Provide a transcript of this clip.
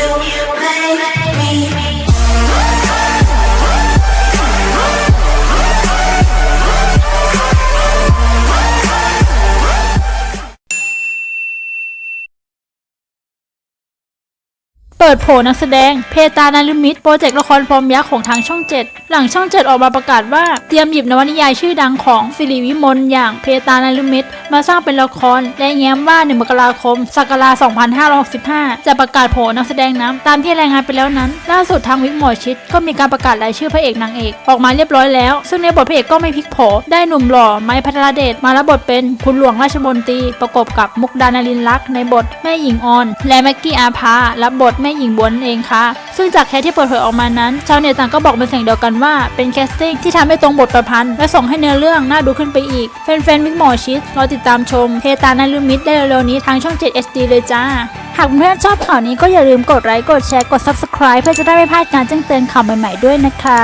เปิดโผนักแสดง เพตานาลุมิตโปรเจกต์ละครฟอร์มยักษ์ของทางช่อง7 หลังช่อง7ออกมาประกาศว่าเตรียมหยิบนวนิยายชื่อดังของสิริวิมลอย่างเพตานารุมิตมาสร้างเป็นละคร และแย้มว่าในมกราคมศักราช2565 จะประกาศโผนักแสดงน้ำตามที่รายงานไปแล้วนั้น ล่าสุดทางวิกหมอชิดก็มีการประกาศรายชื่อพระเอกนางเอกออกมาเรียบร้อยแล้ว ซึ่งในบทพระเอกก็ไม่พลิกโผได้หนุ่มหล่อไม้พัทรเดชมารับบทเป็นคุณหลวงราชมนตรีประกบกับมุกดานารินลักษณ์ในบทแม่หญิงออน และแม็กกี้อาภารับบทแม่หญิงบวนเองค่ะ ซึ่งจากแคสที่เปิดเผยออกมานั้น ชาวเน็ตต่างก็บอกเป็นเสียงเดียวกันว่าเป็นแคสติ้งที่ทำให้ตรงบทประพันธ์และส่งให้เนื้อเรื่องน่าดูขึ้นไปอีกแฟนๆวิกหมอชิดรอติดตามชมเพตานารุมิดได้เร็วๆนี้ทางช่อง 7 HD เลยจ้าหากเพื่อนชอบข่าวนี้ก็อย่าลืมกดไลค์กดแชร์กด Subscribe เพื่อจะได้ไม่พลาดการแจ้งเตือนข่าวใหม่ๆด้วยนะคะ